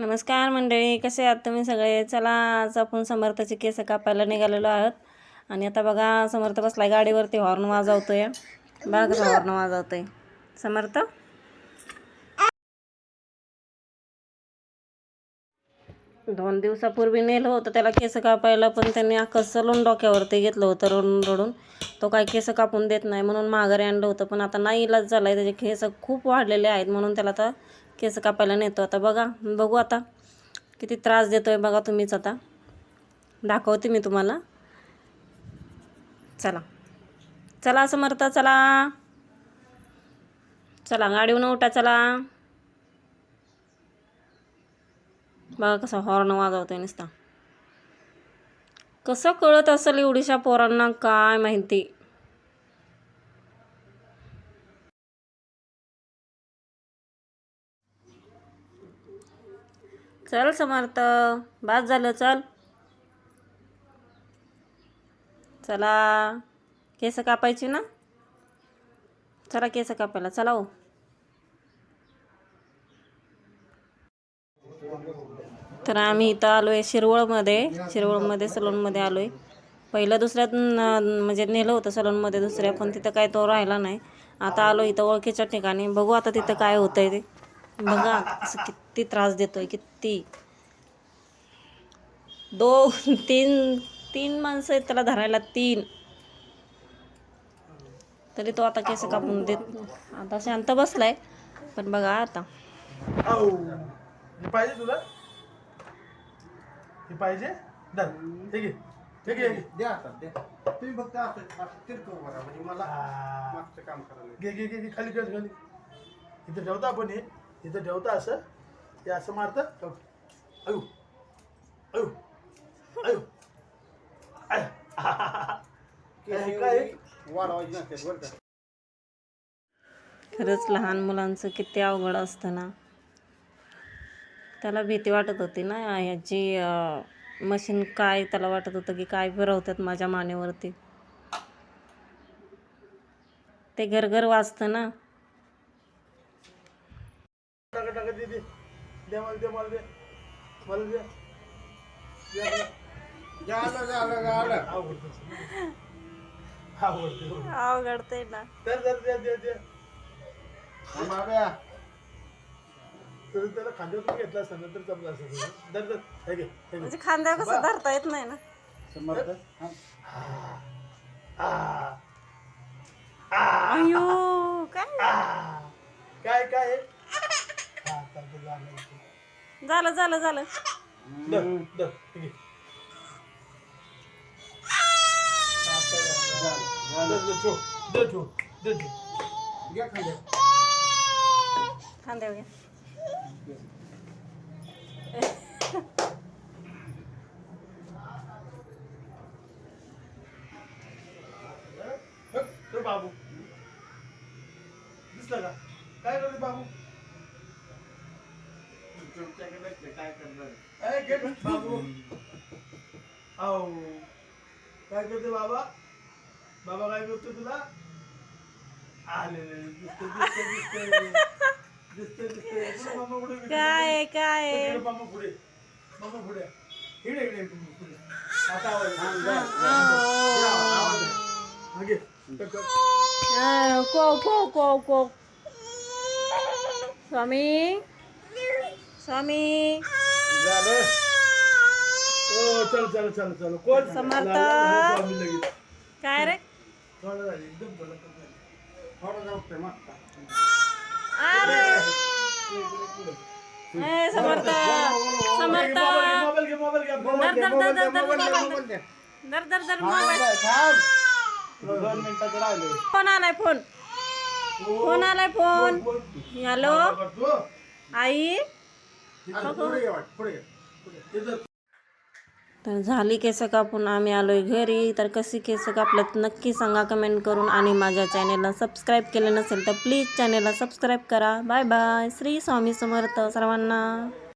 नमस्कार मंडळी कसे आहात तुम्ही सगळे? चला आज आपण समर्थाचे केस कापायला निघालेलो आहोत. आणि आता बघा समर्थ बसला गाडीवरती हॉर्न वाजवतोय. बघा कसा हॉर्न वाजवतोय. समर्थ? दोन दिवसापूर्वी नेलं होतं त्याला केस कापायला पण त्यांनी अख्खं सलून डोक्यावरती घेतलं होतं रडून रडून. तो काय केस कापून देत नाही म्हणून माघारी आणलं होतं पण आता नाही इलाज झाला आहे त्याचे केस खूप वाढलेले आहेत म्हणून त्याला आता केस कापायला नेतो आता. बघा बघू आता. किती त्रास देतोय बघा तुम्हीच आता. दाखवते मी तुम्हाला. चला. चला समर्थ चला. चला गाडीहून उठा चला. बघा कसा हॉर्न वाजवतोय नुसता. कसं कळत असेल एवढीशा पोरांना काय माहिती. चल समर्थ बाद झालं चल. चला. केस कापायची ना? चला केस कापायला चला हो. तर आम्ही इथं आलो आहे शिरवळमध्ये. शिरवळमध्ये सलूनमध्ये आलो आहे पहिलं दुसऱ्यात म्हणजे नेलं होतं सलूनमध्ये दुसऱ्या पण तिथं काय तो राहिला नाही. आता आलो इथं ओळखीच्या ठिकाणी. बघू आता तिथं काय होतंय ते. बघा असं किती त्रास देतोय किती. दोन तीन तीन माणसं आहेत त्याला धरायला तीन. तरी तो आता केस कापून देत. आता शांत बसलाय पण बघा आता. पाहिजे तुला? हे पाहिजे? तुम्ही फक्त म्हणजे मला मागचं काम करायला घे घे घे घे. खाली कर खाली. इथं ठेवता आपण हे. इथं ठेवता असं? हे असं मारतं? ठेव. अयो. अयो. अयो. आय. हे काय? आहे? वाढवायची नसते बरं का? खरंच लहान मुलांचं किती अवघड असतं ना. त्याला भीती वाटत होती ना ह्याची मशीन काय त्याला वाटत होतं की काय फिरवतात माझ्या मानेवरती. ते घर घर वाचतं ना टाका टाका दे दे दे मला दे मला दे. मला दे. दे मला. झालं झालं झालं आवडतं आवडतं अवघडते ना. तर तर दे दे दे. माव्या तर त्याला खांद्यावर घेतला असता नंतर जमला असतं तुझं. दर दर. हे घे हे घे. म्हणजे खांद्यावर कसं धरता येत नाही ना. समर्थ हा. आ आ अयो काय. काय काय? आहे? हा, ठेव घ्या खाली खांद्यावर घ्या. हं? बाबू. दिसलं का? काय करतो बाबू? तुमच्याकडे काय करणार. काय घे बाबू. आओ. काय करते बाबा? बाबा काय करतो तुला? आले दिसते दिसते दिसते दिसते दिसते पुढे मामा पुढे काय काय आहे? इकडे मामा पुढे. मामा पुढे. इकडे इकडे पुढे. आता आवाज येतो. जा, या, आवाज आहे. हा, घे. टक, टक. अं, को को को को. स्वामी? स्वामी. झालं? हो चल चल चल चल. कोण? समर्थ. लगेच. काय रे? थोडं झालं, एकदम थोडं कमी झालं. थोडं जाऊ ते मागता अरे. पुढे, पुढे. ए, समर्थ. समर्थ. मोबाईल घे मोबाईल घे मोबाईल घे दर दर दर दर दर दर मोबाईल द्या. दर दर दर मोबाईल. थांब. दोन मिनिटाचं राहिले. फोन आलाय फोन. फोन आलाय फोन. हॅलो? करतो. आई? तर झाली केस कापून आम्ही आलोय घरी. तर कशी केस कापल्यात नक्की सांगा कमेंट करून. आणि माझ्या चॅनेलला सबस्क्राईब केलं नसेल तर प्लीज चॅनेलला सबस्क्राईब करा. बाय बाय श्री स्वामी समर्थ सर्वांना.